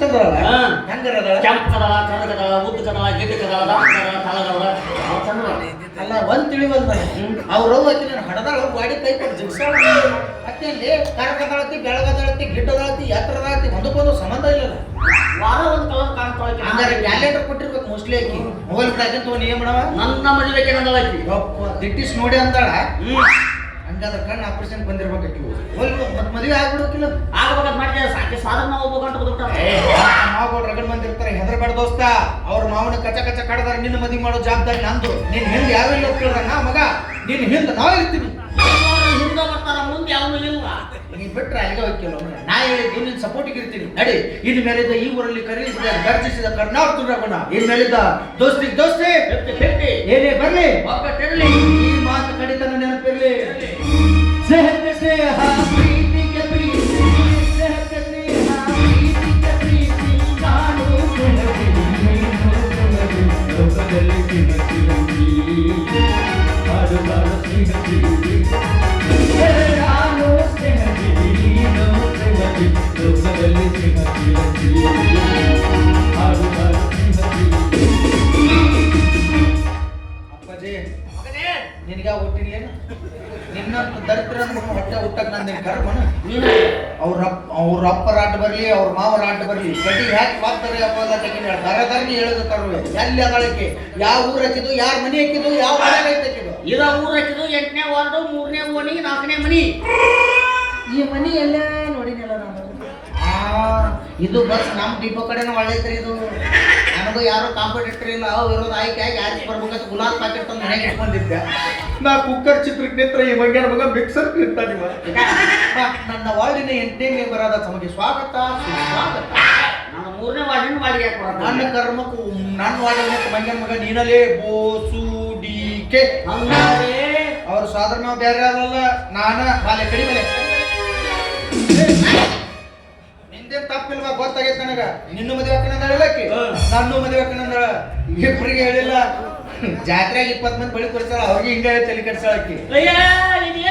ಚಂದ್ರಲ್ಲ ಹಾ. ಹೆಂಗರದಳ ಕೆಂಪು ಕದಳ ಕರ್ರ ಕದಳ ಉದ್ದ ಕದಳ ಗಿಡ್ಡ ಕದಳ ದಪ್ಪ ಕದಳ ತಲಗದಳ ಅವ ಚಂದ್ರ ಅಲ್ಲ ಒಂದ್ ತಿಳಿ ಹ್ಮ್. ಅವ್ರ ಆಕಿ ನಾನು ಹಡದಾಳ ಗಾಡಿ ಕೈ ಕೊಟ್ಟು ಜಿಗ್ಸಾಳ ಮತ್ತೆ ಅಲ್ಲಿ ಕರಕದಳತಿ ಬೆಳಗದಳತಿ ಗಿಡ್ಡದಳತಿ ಎತ್ತರದಳತಿ ಒಂದಕ್ಕೊಂದು ಸಂಬಂಧ ಇಲ್ಲ ವಾರ ಒಂದು ಕಲರ್ ಕಾಣ್ತಾಳ ಹಂಗಾರೆ ಕ್ಯಾಲೆಂಡರ್ ಕೊಟ್ಟಿರ್ಬೇಕು ಮೋಸ್ಟ್ಲಿ ಆಕಿ. ಮೊಬೈಲ್ ಬಿಡಾಕಿಂತ ತಗೊಂಡು ಏನ್ ಮಾಡವ? ನನ್ನ ಮದುವೆಗೆ ನಂದಳ ಆಕಿ. ದಿಟ್ಟಿಸ್ ನೋಡಿ ಅಂದಾಳ. ಹಂಗಾದ್ರೆ ಕಣ್ಣು ಆಪರೇಷನ್ ಬಂದಿರ್ಬೇಕು ಆಕಿ. ಹೋಲ್ ಮತ್ ಮದುವೆ ಆಗ್ಬಿಡೋಕಿಲ್ಲ. ಆಗ್ಬೇಕಂತ ಸಾಧನ ಒಬ್ಬ ಗಂಟು ಮಾವುಗಳು ರಗಡ್ ಮಂದಿ ಇರ್ತಾರೆ? ಹೆದರ್ಬೇಡ ದೋಸ್ತ. ಅವ್ರ ಮಾವನ ಕಚ ಕಚ ಕಡದಾರ. ನಿನ್ನ ಮದಿ ಮಾಡೋ ಜವಾಬ್ದಾರಿ ನಂದು. ನಿನ್ ಹಿಂದೆ ಯಾರು ಇಲ್ಲ ಅಂತ ಕೇಳ್ದ ನಾ ಮಗ. ನಿನ್ ಹಿಂದೆ ನಾವ್ ಇರ್ತೀವಿ. ಹಿಂದೆ ಬರ್ತಾರ ಮುಂದೆ ಯಾವನು ಇಲ್ಲ. ನೀ ಬಿಟ್ರೆ ಅಲ್ಲಿಗೆ ಹೋಗ್ತಿಲ್ಲ ನಾ ಹೇಳಿದ್ದು ನಿನ್ ಸಪೋರ್ಟಿಗೆ ಇರ್ತೀನಿ. ನಡಿ. ಇನ್ ಮೇಲಿದ್ದ ಈ ಊರಲ್ಲಿ ಕರೀಲಿಸಿದ ಗರ್ಜಿಸಿದ ಕರ್ನಾಟಕ ರಘುಣ ಇನ್ ಮೇಲಿದ್ದ ದೋಸ್ತಿ. ದೋಸ್ತಿ ಏನೇ ಬರ್ಲಿ. ಈ ಮಾತು ಕಡಿತನ ನೆನಪಿರ್ಲಿ. ಸ್ನೇಹ thing you do. ನಿನಗ ಹುಟ್ಟಿರ್ಲೇನು ನಿನ್ನ ದರಿದ್ರ ಹೊಟ್ಟೆ ಹುಟ್ಟಕ್ ನಂದು ಕರ್ಮನ? ನೀನು ಅವ್ರ ಅವ್ರ ಅಪ್ಪ ರಾಟ ಬರ್ಲಿ ಅವ್ರ ಮಾವ ರಾಟ ಬರ್ಲಿ. ಗಡಿ ಹ್ಯಾಕ್ ಬಾಕ್ತಾರೆ ಅಪ್ಪ ದರ ದರ್ನಿ ಹೇಳಿದ ತರುವೆ ಎಲ್ಲಿ ಅದಳಕ್ಕೆ ಯಾವ ಊರ ಹಾಕಿದ್ದು ಯಾರ ಮನೆ ಹಾಕಿದ್ದು ಯಾವ ಮನೆ ಹಾಕಿದ್ದು ಇದ ಊರ್ ಹಾಕಿದ್ದು ಎಂಟನೇ ವಾರ್ಡು ಮೂರನೇ ಓಣಿ ನಾಲ್ಕನೇ ಮನಿ. ಈ ಮನಿ ಎಲ್ಲ ನೋಡಿನಲ್ಲ ನಾನು. ಆ ಇದು ಬಸ್ ನಮ್ಮ ಡಿಪೋ ಕಡೆನೂ ಒಳ್ಳೈತ್ರಿ ಇದು. ನನಗೂ ಯಾರು ಕಾಂಪಿಟೇಟರ್ ಇಲ್ಲ ಅವು ಇರೋದು ಆಯ್ಕೆ ಆಗಿ ಯಾರಿಗೆ ಬರ್ಬೇಕಂತ ಗುಲಾಬ್ ಪ್ಯಾಕೆಟ್ ತಂದು ಮನೆಗೆ ಇಟ್ಕೊಂಡಿದ್ದೆ. ನಾ ಕುಕ್ಕರ್ ಚಿತ್ರಕ್ಕೆ ನಿಂತ್ರ ಈ ಬಗ್ಗೆ ಮಗ ಮಿಕ್ಸರ್ ನಿಂತ ನಿಮ್ಮ. ನನ್ನ ವಾರ್ಡಿನ ಎಂಟನೇ ಬರದ ತಮಗೆ ಸ್ವಾಗತ ಸ್ವಾಗತ ನಾನು ಮೂರನೇ ವಾರ್ಡಿನ ವಾರ್ಡಿಗೆ ಯಾಕೆ ನನ್ನ ಕರ್ಮಕ್ಕೂ ನನ್ನ ವಾರ್ಡಿನ ಮಂಗ್ಯನ ಮಗ ನೀನಲೇ ಬೋಸು ಡಿ ಕೆ. ಅವ್ರ ಸಾದ್ರ ನಾವು ಬೇರೆ ಅದಲ್ಲ ನಾನ ಬಾಲೆ ಕಡಿ ನನಗ ನಿನ್ನ ಮದುವೆ ಹೇಳಕ್ಕೆ? ನನ್ನ ಮದುವೆ ಹಾಕಿನಂದಳ ಇಬ್ಬರಿಗೆ ಹೇಳಿಲ್ಲ. ಜಾತ್ರೆಗೆ ಇಪ್ಪತ್ತು ಮಂದಿ ಬಳಿ ಕೊಡ್ತಾರ ಅವ್ರಿಗೆ ಹಿಂಗ ತಲೆ ಇದು